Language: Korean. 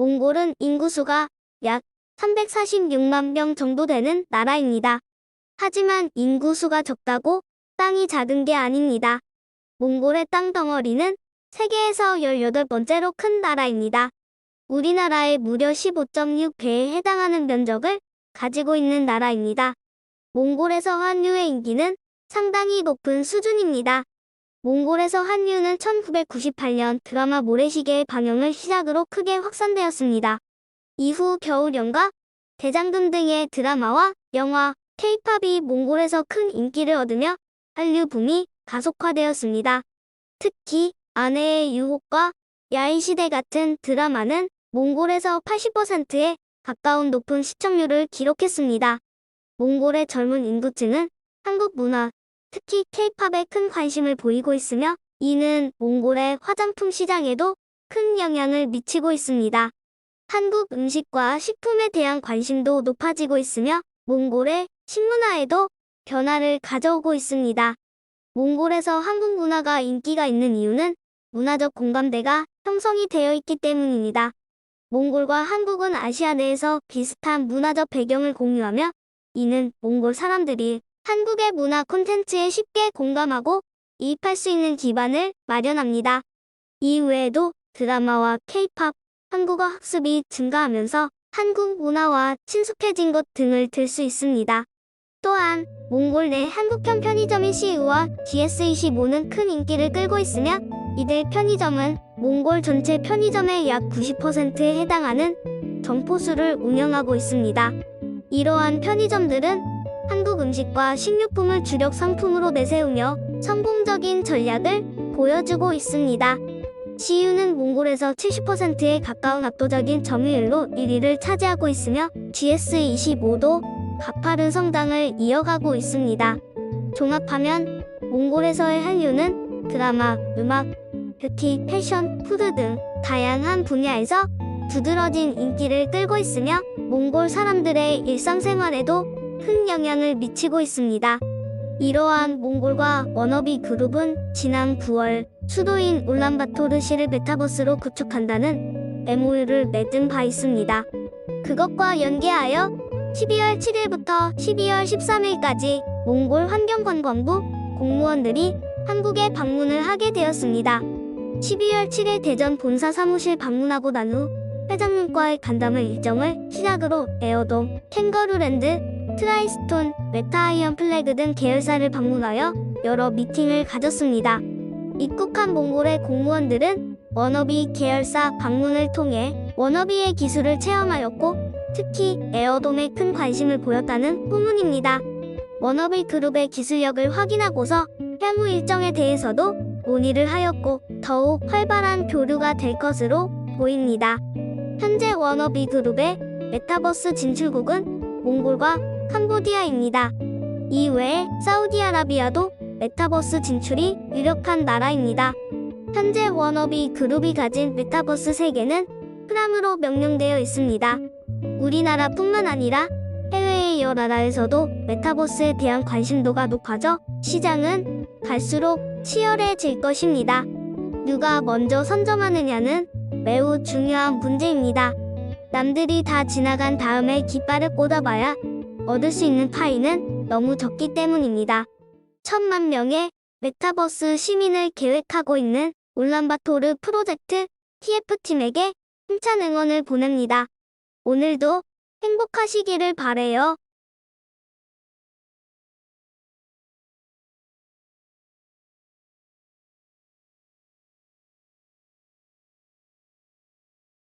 몽골은 인구수가 약 346만 명 정도 되는 나라입니다. 하지만 인구수가 적다고 땅이 작은 게 아닙니다. 몽골의 땅 덩어리는 세계에서 18번째로 큰 나라입니다. 우리나라의 무려 15.6배에 해당하는 면적을 가지고 있는 나라입니다. 몽골에서 한류의 인기는 상당히 높은 수준입니다. 몽골에서 한류는 1998년 드라마 모래시계의 방영을 시작으로 크게 확산되었습니다. 이후 겨울 연가, 대장금 등의 드라마와 영화, 케이팝이 몽골에서 큰 인기를 얻으며 한류 붐이 가속화되었습니다. 특히 아내의 유혹과 야인시대 같은 드라마는 몽골에서 80%에 가까운 높은 시청률을 기록했습니다. 몽골의 젊은 인구층은 한국 문화, 특히 케이팝에 큰 관심을 보이고 있으며 이는 몽골의 화장품 시장에도 큰 영향을 미치고 있습니다. 한국 음식과 식품에 대한 관심도 높아지고 있으며 몽골의 식문화에도 변화를 가져오고 있습니다. 몽골에서 한국 문화가 인기가 있는 이유는 문화적 공감대가 형성이 되어 있기 때문입니다. 몽골과 한국은 아시아 내에서 비슷한 문화적 배경을 공유하며 이는 몽골 사람들이 한국의 문화 콘텐츠에 쉽게 공감하고 이입할 수 있는 기반을 마련합니다. 이 외에도 드라마와 케이팝, 한국어 학습이 증가하면서 한국 문화와 친숙해진 것 등을 들 수 있습니다. 또한 몽골 내 한국형 편의점인 CU와 GS25는 큰 인기를 끌고 있으며 이들 편의점은 몽골 전체 편의점의 약 90%에 해당하는 점포수를 운영하고 있습니다. 이러한 편의점들은 한국 음식과 식료품을 주력 상품으로 내세우며 성공적인 전략을 보여주고 있습니다. CU는 몽골에서 70%에 가까운 압도적인 점유율로 1위를 차지하고 있으며 GS25도 가파른 성장을 이어가고 있습니다. 종합하면 몽골에서의 한류는 드라마, 음악, 뷰티, 패션, 푸드 등 다양한 분야에서 두드러진 인기를 끌고 있으며 몽골 사람들의 일상생활에도 큰 영향을 미치고 있습니다. 이러한 몽골과 워너비 그룹은 지난 9월 수도인 울란바토르시를 메타버스로 구축한다는 MOU를 맺은 바 있습니다. 그것과 연계하여 12월 7일부터 12월 13일까지 몽골 환경관광부 공무원들이 한국에 방문을 하게 되었습니다. 12월 7일 대전 본사 사무실 방문하고 난 후 회장님과의 간담회 일정을 시작으로 에어돔, 캥거루랜드, 트라이스톤, 메타아이언 플래그 등 계열사를 방문하여 여러 미팅을 가졌습니다. 입국한 몽골의 공무원들은 워너비 계열사 방문을 통해 워너비의 기술을 체험하였고 특히 에어돔에 큰 관심을 보였다는 후문입니다. 워너비 그룹의 기술력을 확인하고서 향후 일정에 대해서도 논의를 하였고 더욱 활발한 교류가 될 것으로 보입니다. 현재 워너비 그룹의 메타버스 진출국은 몽골과 캄보디아입니다. 이외에 사우디아라비아도 메타버스 진출이 유력한 나라입니다. 현재 워너비 그룹이 가진 메타버스 세계는 프람으로 명명되어 있습니다. 우리나라뿐만 아니라 해외의 여러 나라에서도 메타버스에 대한 관심도가 높아져 시장은 갈수록 치열해질 것입니다. 누가 먼저 선점하느냐는 매우 중요한 문제입니다. 남들이 다 지나간 다음에 깃발을 꽂아봐야 얻을 수 있는 파이는 너무 적기 때문입니다. 천만 명의 메타버스 시민을 계획하고 있는 울란바토르 프로젝트 TF팀에게 힘찬 응원을 보냅니다. 오늘도 행복하시기를 바래요.